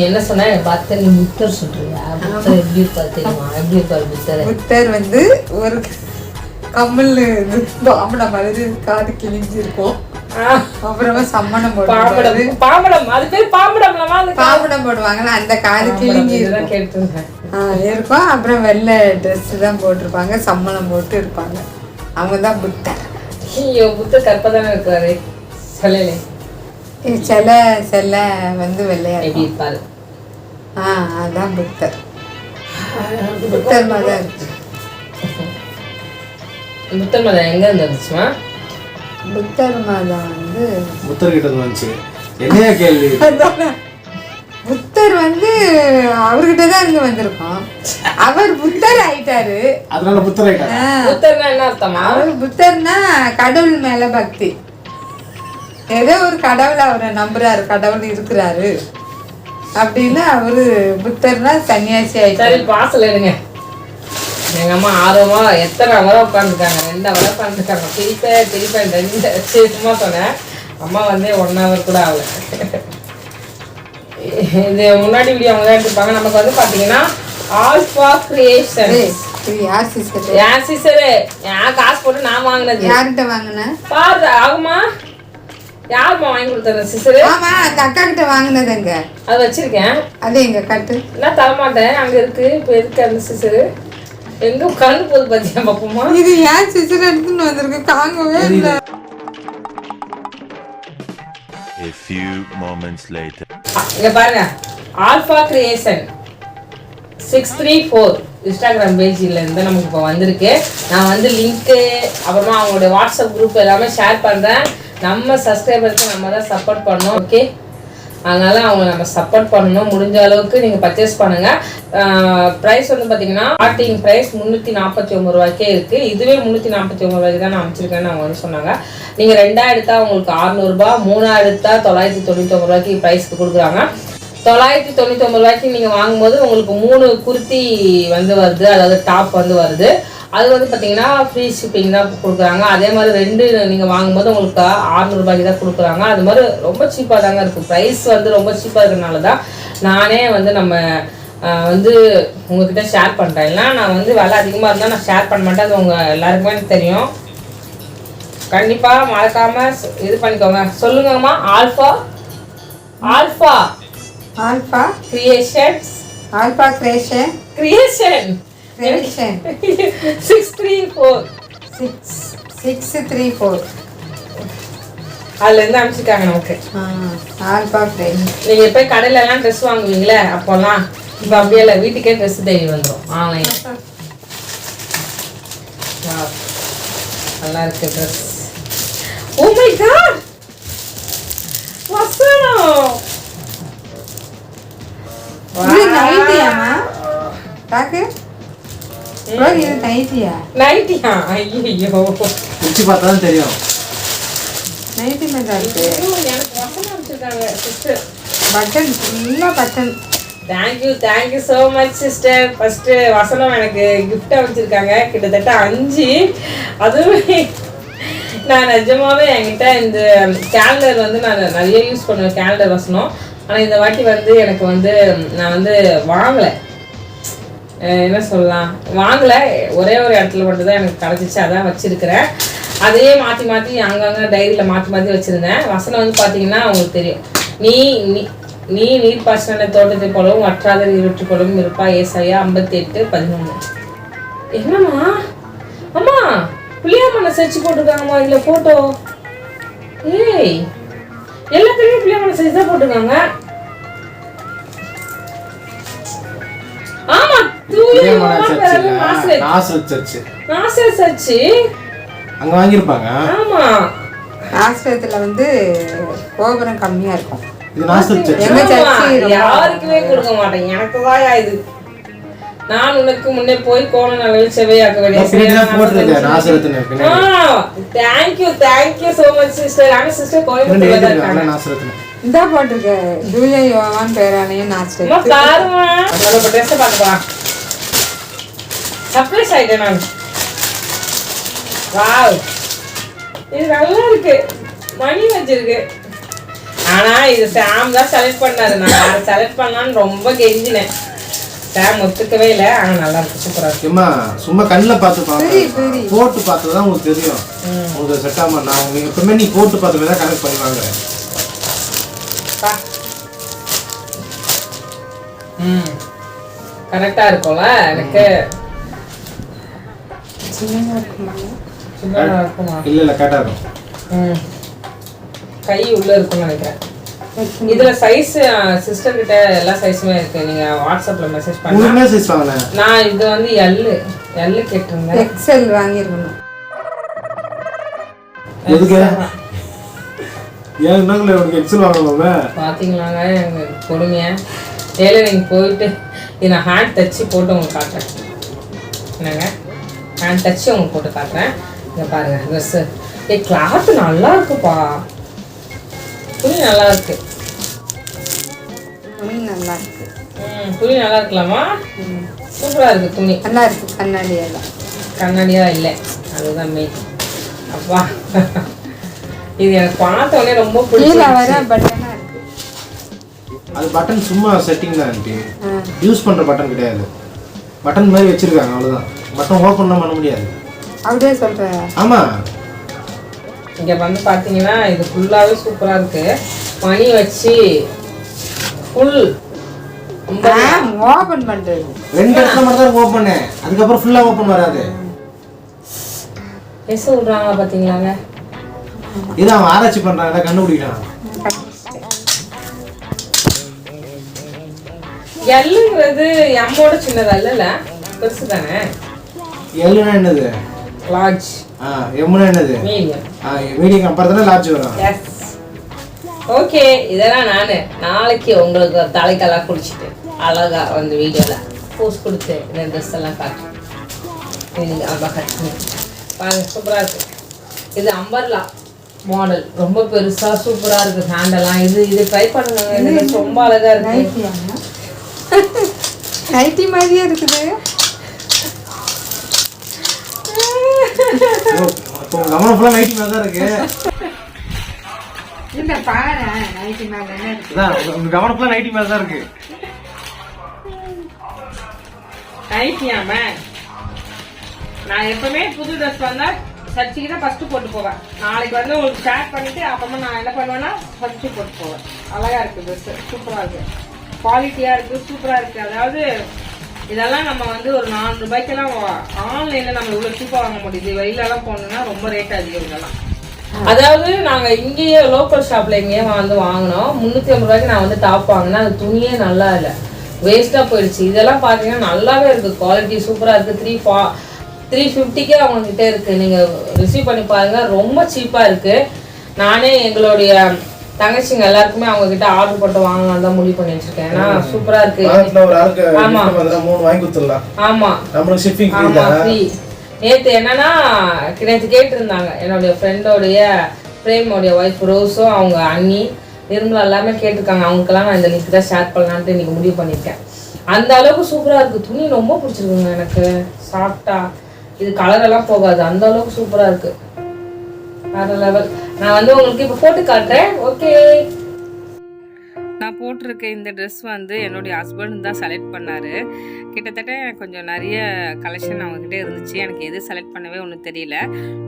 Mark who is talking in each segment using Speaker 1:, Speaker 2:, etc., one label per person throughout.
Speaker 1: என்ன சொன்ன? பார்த்து நீ புத்தர் சொல்றியா? புத்தர் எப்படி இருப்பாரு தெரியுமா? எப்படி இருப்பாரு புத்தர்
Speaker 2: புத்தர் வந்து ஒரு கம்மல் இது பாம்பளை மாதிரி காது கிழிஞ்சிருக்கும். அப்புறமா சம்மணம் போடுவாங்க
Speaker 1: பாம்படம். அது பேர் பாம்படம்லமா
Speaker 2: பாம்படம் போடுவாங்கல்ல அந்த காது கிழிஞ்சி இருக்கும் ஆ, இருக்கும். அப்புறம் வெள்ளை ட்ரெஸ் தான் போட்டிருப்பாங்க. சம்மணம் போட்டு இருப்பாங்க. அவங்க தான் புத்தர்.
Speaker 1: ஐயோ புத்தர் கற்பதானே இருக்காரு. சொல்லலே.
Speaker 2: சில சில வந்து வெள்ளையா
Speaker 1: எப்படி இருப்பாரு
Speaker 2: ஆ அதான் புத்தர். புத்தர் மாதிரி
Speaker 1: புத்தர் மதம் எங்க இருந்து வந்துச்சுமா?
Speaker 2: புத்தர் மதம் வந்து
Speaker 3: புத்தர்கிட்ட இருந்து வந்துச்சு. என்னையா கேள்வி.
Speaker 2: புத்தர் வந்து அவர்கிட்ட தான் இருந்து வந்திருக்கோம். அவர் புத்தர் ஆயிட்டாரு.
Speaker 3: அதனால புத்தர் ஆயிட்டாங்க
Speaker 2: ஆ,
Speaker 1: புத்தர்னா என்ன அர்த்தமா?
Speaker 2: அவர் புத்தர்னா கடவுள் மேல பக்தி. ஏதோ ஒரு கடவுளை அவரை நம்புறாரு கடவுள் இருக்கிறாரு. அப்படின்னு அவரு புத்தர்னா சன்னியாசி ஆயிட்டாரு.
Speaker 1: பாசல் எடுங்க. எங்க அம்மா ஆர்வமா எத்தனை அவரை உட்காந்துருக்காங்க ரெண்டு அவரை உட்காந்துருக்காங்க திருப்ப திருப்ப ரெண்டு சும்மா சொன்னேன். அம்மா வந்து ஒன் ஹவர் கூட ஆகல. இது முன்னாடி வீடியோ அவங்க தான் எடுத்துருப்பாங்க. நமக்கு வந்து பாத்தீங்கன்னா ஆல்ஃபா கிரியேஷன்
Speaker 2: ஏய், இது யார் சிஸ்டர்?
Speaker 1: என் சிஸ்டரு? என் காசு போட்டு நான் வாங்கினது?
Speaker 2: யார்கிட்ட வாங்கின?
Speaker 1: பாரு ஆகுமா? யாரும்மா வாங்கி கொடுத்தது சிஸ்டரு?
Speaker 2: ஆமா அந்த அக்கா கிட்ட வாங்கினதுங்க
Speaker 1: அது வச்சிருக்கேன்.
Speaker 2: அது எங்க கட்டு?
Speaker 1: நான் தரமாட்டேன்? அங்க இருக்கு இப்போ இருக்கு அந்த சிஸ்டரு? எங்க கண்ணு போகுது பாத்தியா பாப்போமா
Speaker 2: இது ஏன் சிஸ்டர் எடுத்துன்னு வந்திருக்கு? தாங்கவே இல்லை.
Speaker 4: A few moments later.
Speaker 1: இங்க பாருங்க. Alpha creation six three four Instagram பேஜில் இருந்து நமக்கு இப்போ வந்திருக்கு. நான் வந்து லிங்க்கு அப்புறமா அவங்களுடைய வாட்ஸ்அப் குரூப் எல்லாமே ஷேர் பண்ணுறேன் நம்ம சப்ஸ்கிரைபருக்கு நம்ம தான் சப்போர்ட் பண்ணோம் ஓகே அதனால அவங்க நம்ம சப்போர்ட் பண்ணணும். முடிஞ்ச அளவுக்கு நீங்கள் பர்ச்சேஸ் பண்ணுங்கள் ப்ரைஸ் வந்து பார்த்தீங்கன்னா ஸ்டார்டிங் ப்ரைஸ் முந்நூற்றி நாற்பத்தி ஒம்பது ரூபாய்க்கே இருக்குது இதுவே முந்நூற்றி நாற்பத்தி ஒம்பது ரூபாய்க்கு தான் நான் அமைச்சிருக்கேன்னு அவங்க வந்து சொன்னாங்க. நீங்கள் ரெண்டாயிரத்தா உங்களுக்கு அறநூறுபா மூணாயிரத்தா தொள்ளாயிரத்தி தொண்ணூற்றி ஒம்பது ரூபாய்க்கு ப்ரைஸ்க்கு கொடுக்குறாங்க. தொள்ளாயிரத்தி தொண்ணூற்றி ஒம்பது ரூபாய்க்கு நீங்கள் வாங்கும்போது உங்களுக்கு மூணு குர்த்தி வந்து வருது அதாவது டாப் வந்து வருது. அது வந்து பார்த்தீங்கன்னா ஃப்ரீ ஷிப்பிங் தான் கொடுக்குறாங்க. அதே மாதிரி ரெண்டு நீங்கள் வாங்கும்போது உங்களுக்கு அறநூறுபாய்க்கு தான் கொடுக்குறாங்க. அது மாதிரி ரொம்ப சீப்பாக தாங்க இருக்கும். ப்ரைஸ் வந்து ரொம்ப சீப்பாக இருக்கிறனால தான் நானே வந்து நம்ம வந்து உங்ககிட்ட ஷேர் பண்ணுறேன் இல்லை நான் வந்து விலை அதிகமாக இருந்தால் நான் ஷேர் பண்ண மாட்டேன். அது உங்கள் எல்லாருக்குமே தெரியும். கண்டிப்பாக மறக்காமல் இது பண்ணிக்கோங்க. சொல்லுங்கம்மா. Alpha alpha
Speaker 2: alpha
Speaker 1: creations
Speaker 2: alpha creation
Speaker 1: creation
Speaker 2: creation
Speaker 1: six three four
Speaker 2: six six three four
Speaker 1: அதுலேருந்து அனுப்பிச்சிருக்காங்க நமக்கு.
Speaker 2: ஆல்பா கிரேஷன்
Speaker 1: நீங்கள் போய் கடையில எல்லாம் ட்ரெஸ் வாங்குவீங்களே அப்போல்லாம் இப்போ அப்படியே இல்லை வீட்டுக்கே ட்ரெஸ் தேடி வந்துடும் ஆன்லைன் நல்லா இருக்கு ட்ரெஸ் ஓ மை காட் வசனம்!
Speaker 2: இது நைட்டியாமா பாக்கு? ப்ரோ இது நைட்டியா
Speaker 1: நைட்டியா ஐயோ
Speaker 3: பிடிச்சி பார்த்தா தான் தெரியும்
Speaker 2: நைட்டி தான் இருக்கு
Speaker 1: எனக்கு வசனம் அனுப்பிச்சிருக்காங்க சிஸ்டர்
Speaker 2: பட்டன் ஃபுல்லாக button
Speaker 1: thank you thank you so much sister first வசனம் எனக்கு gift அமைச்சிருக்காங்க கிட்டத்தட்ட அஞ்சு. அதுவுமே நான் நிஜமாவே என்கிட்ட இந்த கேலண்டர் வந்து நான் நிறைய யூஸ் பண்ணுவேன் கேலண்டர் வசனம். ஆனால் இந்த வாட்டி வந்து எனக்கு வந்து நான் வந்து வாங்கலை. என்ன சொல்லலாம்? வாங்கலை. ஒரே ஒரு இடத்துல மட்டும் தான் எனக்கு கிடச்சிச்சு. அதான் வச்சுருக்கிறேன். அதையே மாற்றி மாற்றி அங்கங்கே டைரியில் மாற்றி மாற்றி வச்சுருந்தேன். வசனம் வந்து பார்த்தீங்கன்னா உங்களுக்கு தெரியும். நீ நீ நீ நீர் தோட்டத்தை போலவும் வற்றாத இருட்டு போலவும் இருப்பா. ஏசாயா ஐம்பத்தி எட்டு பதினொன்று என்னம்மா? அம்மா புளியாமனை செஞ்சு போட்டிருக்காங்கம்மா. இதில் ஃபோட்டோ ஏய் எல்லாத்துலேயும் புளியாமனை செஞ்சு தான் போட்டிருக்காங்க. நாசரேத்.
Speaker 3: சர்ச்சு.
Speaker 1: நாசரேத் சர்ச்சு.
Speaker 3: அங்க வாங்கியிருப்பாங்க.
Speaker 1: ஆமா.
Speaker 2: ஆசிரியத்தில் வந்து கோபுரம் கம்மியாக இருக்கும்.
Speaker 3: இது நாசரத்
Speaker 2: சர்ச்சு.
Speaker 1: யாருக்குமே கொடுக்க மாட்டேன். எனக்கு தான் இது. நான் உனக்கு முன்னே போய் கோண நல்ல செவையாக்க வேண்டிய thank you thank you so much sister ஆனா சிஸ்டர்
Speaker 3: நாசரத்னு
Speaker 2: இந்த போட்டிருக்கு. ஜூலியா யோவான் பேரானையும் நாஸ்டர்
Speaker 1: பாருமா ட்ரெஸ் பார்க்க போலாம் சர்ப்ரைஸ் ஆயிட்டேன் நான் வாவ் இது நல்லா இருக்கு மணி வச்சிருக்கு. ஆனா இது சாம் தான் செலக்ட் பண்ணாரு. நான் செலக்ட் பண்ணலான்னு ரொம்ப கெஞ்சினேன். சாம் ஒத்துக்கவே இல்லை. ஆனா நல்லா இருக்கு. சூப்பரா
Speaker 3: ஏம்மா சும்மா கண்ணில் பார்த்து
Speaker 2: சரி, சரி.
Speaker 3: பாருங்க போட்டு பார்த்தா தான் உங்களுக்கு தெரியும். உங்களுக்கு செட் ஆகாம? நான் உங்களுக்கு எப்பவுமே நீ போட்டு பார்த்த தான் கனெக்ட் பண்ணி வாங்குறேன்.
Speaker 1: பா. ம். கரெக்டா இருக்கும்ல எனக்கு.
Speaker 2: சின்னதா இருக்குமா?
Speaker 1: சின்னதா இருக்குமா
Speaker 3: இல்ல இல்ல கரெக்டாக இருக்கும்.
Speaker 1: ம். கை உள்ள இருக்கும்னு நினைக்கிறேன். இதுல சைஸ் சிஸ்டர் கிட்ட எல்லா சைஸுமே இருக்கு. நீங்க வாட்ஸ்அப்ல மெசேஜ் பண்ணா
Speaker 3: உண்மையே சைஸ் வாங்கினேன்.
Speaker 1: நான் இது வந்து எல்லு எல்லு கேட்டிருந்தேன்.
Speaker 2: எக்ஸல் வாங்கியிருக்கணும்
Speaker 3: எதுக்கு? ஏன் என்னங்களே உனக்கு எக்ஸல் வாங்கலாமே
Speaker 1: பாத்தீங்களாங்க எங்க கொடுமைய? டெய்லரிங் போயிட்டு இது நான் ஹேண்ட் தச்சு போட்டு உங்களுக்கு காட்டுறேன். என்னங்க? ஹேண்ட் தச்சு உங்களுக்கு போட்டு காட்டுறேன். இங்க பாருங்க ட்ரெஸ்ஸு ஏ கிளாத் நல்லா இருக்குப்பா. துணி நல்லா இருக்கு.
Speaker 2: துணி நல்லா இருக்கு.
Speaker 1: ம் துணி நல்லா இருக்கலாமா? சூப்பரா இருக்கு துணி.
Speaker 2: நல்லா இருக்கு கண்ணாடி எல்லாம்
Speaker 1: கண்ணாடியா இல்லை. அதுதான் மெயின் அப்பா. இது எனக்கு பார்த்த உடனே ரொம்ப
Speaker 2: கீழே வர பட்டனா இருக்கு.
Speaker 3: அது பட்டன் சும்மா செட்டிங் தான். யூஸ் பண்ற பட்டன் கிடையாது. பட்டன் மாதிரி வச்சிருக்காங்க அவ்வளவுதான். பட்டன் ஓப்பன்லாம் பண்ண முடியாது.
Speaker 2: அப்படியே சொல்றேன்.
Speaker 3: ஆமா.
Speaker 1: இங்க வந்து பாத்தீங்கன்னா இது ஃபுல்லாவே சூப்பரா இருக்கு. மணி வச்சு ஃபுல்
Speaker 2: ஓபன் பண்றது
Speaker 3: ரெண்டு இடத்துல மட்டும் தான் ஓப்பன் பண்ணேன் அதுக்கப்புறம் ஃபுல்லா ஓப்பன் வராது.
Speaker 1: எஸ் விடுறாங்க பாத்தீங்களாங்க?
Speaker 3: இது அவன் ஆராய்ச்சி பண்றான் கண்டுபிடிக்கிறான்.
Speaker 1: எல்லுங்கிறது எம்மோட சின்னதா இல்லைல்ல பெருசு தானே?
Speaker 3: எல்லுனா என்னது?
Speaker 1: லார்ஜ்
Speaker 3: ஆ எம்முனா என்னது?
Speaker 1: மீடியம்.
Speaker 3: ஆ மீடியம் கம்பேர் தானே லார்ஜ் வரும்.
Speaker 1: எஸ் ஓகே இதெல்லாம் நான் நாளைக்கு உங்களுக்கு தலைக்கெல்லாம் குடிச்சிட்டு அழகா வந்து வீடியோவில் போஸ்ட் கொடுத்து இந்த ட்ரெஸ் எல்லாம் காட்டுறேன் அம்மா கட்டு பாருங்க சூப்பராக இருக்கு. இது அம்பர்லா மாடல் ரொம்ப பெருசா சூப்பரா இருக்கு. ஹேண்டெல்லாம் இது இது ட்ரை பண்ணுங்க. ரொம்ப அழகா இருக்கு.
Speaker 2: நைட்டியா நைட்டி மாதிரியே இருக்குது.
Speaker 3: கவனம் ஃபுல்லா நைட்டி மேல தான் இருக்கு.
Speaker 2: இல்ல பாரு நைட்டி மேல
Speaker 3: கவனம் ஃபுல்லா நைட்டி மேல தான் இருக்கு.
Speaker 1: நைட்டியாம நான் எப்பவுமே புது ட்ரெஸ் வந்தா சர்ச்சுக்கு தான் ஃபர்ஸ்ட் போட்டு போவேன். நாளைக்கு வந்து உங்களுக்கு ஷேர் பண்ணிட்டு அப்புறமா நான் என்ன பண்ணுவேன்னா ஃபர்ஸ்ட் போட்டு போவேன். அழகா இருக்கு ட்ரெஸ் சூப்பரா இருக்கு. குவாலிட்டியாக இருக்குது சூப்பராக இருக்குது அதாவது இதெல்லாம் நம்ம வந்து ஒரு நாலு ரூபாய்க்கெல்லாம் ஆன்லைனில் நம்ம இவ்வளோ சீப்பாக வாங்க முடியுது. வெளியில போனோம்னா ரொம்ப ரேட் அதிகம் இதெல்லாம். அதாவது நாங்கள் இங்கேயே லோக்கல் ஷாப்பில் இங்கேயே வந்து வாங்கினோம். முந்நூற்றி ஐம்பது ரூபாய்க்கு நான் வந்து டாப் வாங்கினேன். அது துணியே நல்லா இல்லை. வேஸ்ட்டாக போயிடுச்சு. இதெல்லாம் பார்த்தீங்கன்னா நல்லாவே இருக்குது குவாலிட்டி சூப்பராக இருக்குது த்ரீ ஃபா த்ரீ ஃபிஃப்டிக்கே அவங்கக்கிட்ட இருக்குது நீங்கள் ரிசீவ் பண்ணி பாருங்கள் ரொம்ப சீப்பாக இருக்குது நானே எங்களுடைய தங்கச்சிங்க எல்லாருக்குமே அவங்க கிட்ட ஆர்டர் போட்டு வாங்கலாம் தான் முடிவு பண்ணி வச்சிருக்கேன். ஏன்னா
Speaker 3: ஒரு ஆளுக்கு
Speaker 1: ஆமா.
Speaker 3: மூணு வாங்கி கொடுத்துடலாம்.
Speaker 1: ஆமாம்
Speaker 3: நம்மளுக்கு ஷிப்பிங்
Speaker 1: ஆமா ஃப்ரீ நேத்து என்னன்னா நேற்று கேட்டிருந்தாங்க. என்னுடைய ஃப்ரெண்டோடைய பிரேமோடைய ஒய்ஃப் ரோஸும் அவங்க அண்ணி நிர்மலா எல்லாமே கேட்டிருக்காங்க. அவங்களுக்கெல்லாம் நான் இந்த லிங்க் தான் ஷேர் பண்ணலான்ட்டு இன்னைக்கு முடிவு பண்ணியிருக்கேன். அந்த அளவுக்கு சூப்பரா இருக்கு. துணி ரொம்ப பிடிச்சிருக்குங்க எனக்கு. சாஃப்டா இது கலர் எல்லாம் போகாது. அந்த அளவுக்கு சூப்பரா இருக்கு. வேற லெவல் நான் வந்து உங்களுக்கு இப்போ போட்டு காட்டுறேன். ஓகே போட்டிருக்க இந்த ட்ரெஸ் வந்து என்னுடைய ஹஸ்பண்ட் தான் செலக்ட் பண்ணார். கிட்டத்தட்ட கொஞ்சம் நிறைய கலெக்ஷன் அவங்கக்கிட்ட இருந்துச்சு. எனக்கு எது செலக்ட் பண்ணவே ஒன்றும் தெரியல.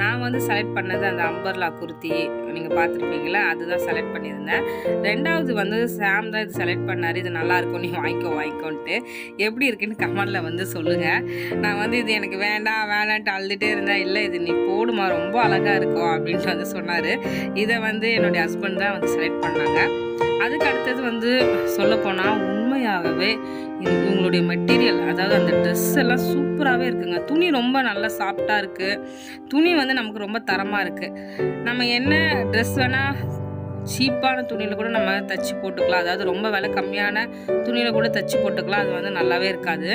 Speaker 1: நான் வந்து செலக்ட் பண்ணது அந்த அம்பர்லா குர்த்தி. நீங்கள் பார்த்துருப்பீங்களா? அதுதான் செலக்ட் பண்ணியிருந்தேன். ரெண்டாவது வந்து சாம் தான் இது செலக்ட் பண்ணார். இது நல்லாயிருக்கும் நீ வாங்கிக்கோ வாங்கிக்கோன்ட்டு. எப்படி இருக்குன்னு கமெண்டில் வந்து சொல்லுங்கள் நான் வந்து இது எனக்கு வேண்டாம் வேணான்ட்டு அழுதுகிட்டே இருந்தேன். இல்லை இது நீ போடுமா ரொம்ப அழகாக இருக்கும் அப்படின்ட்டு வந்து சொன்னார். இதை வந்து என்னுடைய ஹஸ்பண்ட் தான் வந்து செலக்ட் பண்ணாங்க. அதுக்கு அடுத்தது வந்து சொல்லப்போனால் உண்மையாகவே இது இவங்களுடைய மெட்டீரியல் அதாவது அந்த ட்ரெஸ் எல்லாம் சூப்பராகவே இருக்குங்க. துணி ரொம்ப நல்லா சாஃப்டாக இருக்குது துணி வந்து நமக்கு ரொம்ப தரமாக இருக்குது நம்ம என்ன ட்ரெஸ் வேணால் சீப்பான துணியில் கூட நம்ம தச்சு போட்டுக்கலாம். அதாவது ரொம்ப விலை கம்மியான துணியில் கூட தச்சு போட்டுக்கலாம். அது வந்து நல்லாவே இருக்காது.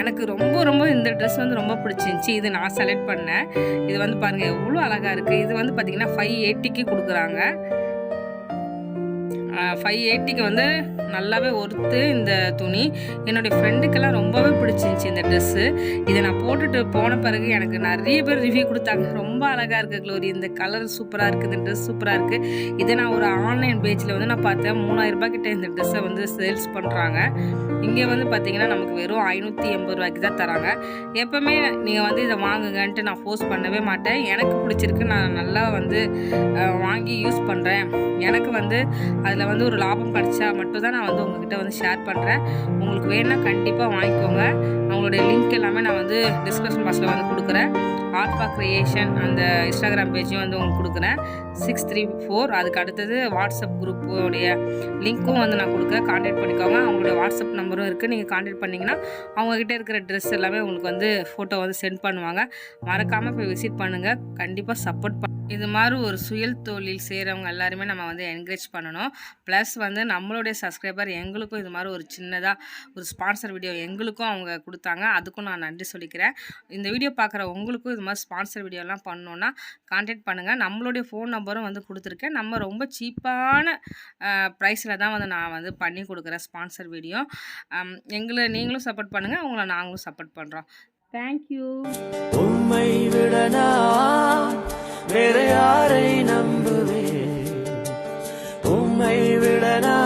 Speaker 1: எனக்கு ரொம்ப ரொம்ப இந்த ட்ரெஸ் வந்து ரொம்ப பிடிச்சிருந்துச்சி. இது நான் செலக்ட் பண்ணேன். இது வந்து பாருங்கள் எவ்வளோ அழகாக இருக்குது இது வந்து பார்த்திங்கன்னா ஃபைவ் எயிட்டிக்கு கொடுக்குறாங்க. ஃபைவ் எயிட்டிக்கு வந்து நல்லாவே ஒர்த்து இந்த துணி. என்னுடைய ஃப்ரெண்டுக்கெல்லாம் ரொம்பவே பிடிச்சிருந்துச்சி இந்த ட்ரெஸ்ஸு இதை நான் போட்டுட்டு போன பிறகு எனக்கு நிறைய பேர் ரிவ்யூ கொடுத்தாங்க. ரொம்ப அழகாக இருக்குது க்ளோரி இந்த கலர் சூப்பராக இருக்குது இந்த ட்ரெஸ் சூப்பராக இருக்குது இதை நான் ஒரு ஆன்லைன் பேஜில் வந்து நான் பார்த்தேன். மூணாயிரம் ரூபாய் இந்த ட்ரெஸ்ஸை வந்து சேல்ஸ் பண்ணுறாங்க இங்கே வந்து பார்த்திங்கன்னா நமக்கு வெறும் ஐநூற்றி எண்பது ரூபாய்க்கு தான் தராங்க. எப்போவுமே நீங்கள் வந்து இதை வாங்குங்கன்ட்டு நான் ஃபோர்ஸ் பண்ணவே மாட்டேன். எனக்கு பிடிச்சிருக்கு. நான் நல்லா வந்து வாங்கி யூஸ் பண்ணுறேன் எனக்கு வந்து அதில் வந்து ஒரு லாபம் கிடைச்சா மட்டும்தான் நான் வந்து உங்ககிட்ட வந்து ஷேர் பண்ணுறேன் உங்களுக்கு வேணும்னா கண்டிப்பாக வாங்கிக்கோங்க. அவங்களுடைய லிங்க் எல்லாமே நான் வந்து டிஸ்கிரிப்ஷன் பாக்ஸில் வந்து கொடுக்குறேன். ஆல்ஃபா கிரியேஷன் அந்த இன்ஸ்டாகிராம் பேஜையும் வந்து உங்களுக்கு கொடுக்குறேன். சிக்ஸ் த்ரீ ஃபோர் அதுக்கு அடுத்தது வாட்ஸ்அப் குரூப்போடைய லிங்க்கும் வந்து நான் கொடுக்குறேன். கான்டாக்ட் பண்ணிக்கோங்க. அவங்களுடைய வாட்ஸ்அப் நம்பரும் இருக்குது நீங்கள் கான்டாக்ட் பண்ணிங்கன்னா அவங்கக்கிட்ட இருக்கிற ட்ரெஸ் எல்லாமே உங்களுக்கு வந்து ஃபோட்டோ வந்து சென்ட் பண்ணுவாங்க. மறக்காமல் போய் விசிட் பண்ணுங்கள் கண்டிப்பாக சப்போர்ட் பண்ண இது மாதிரி ஒரு சுயல் தொழில் செய்கிறவங்க எல்லாருமே நம்ம வந்து என்கரேஜ் பண்ணணும். ப்ளஸ் வந்து நம்மளுடைய சப்ஸ்கிரைபர் எங்களுக்கும் இது மாதிரி ஒரு சின்னதாக ஒரு ஸ்பான்சர் வீடியோ எங்களுக்கும் அவங்க கொடுத்தாங்க. அதுக்கும் நான் நன்றி சொல்லிக்கிறேன். இந்த வீடியோ பார்க்குற உங்களுக்கும் இது மாதிரி ஸ்பான்சர் வீடியோலாம் பண்ணோன்னா காண்டாக்ட் பண்ணுங்கள் நம்மளுடைய ஃபோன் நம்பரும் வந்து கொடுத்துருக்கேன். நம்ம ரொம்ப சீப்பான ப்ரைஸில் தான் வந்து நான் வந்து பண்ணி கொடுக்குறேன் ஸ்பான்சர் வீடியோ எங்களை நீங்களும் சப்போர்ட் பண்ணுங்கள் உங்களை நாங்களும் சப்போர்ட் பண்ணுறோம் தேங்க்யூ
Speaker 5: உம்மை வேற யாரை நம்புவேன்? കൈവിടനാ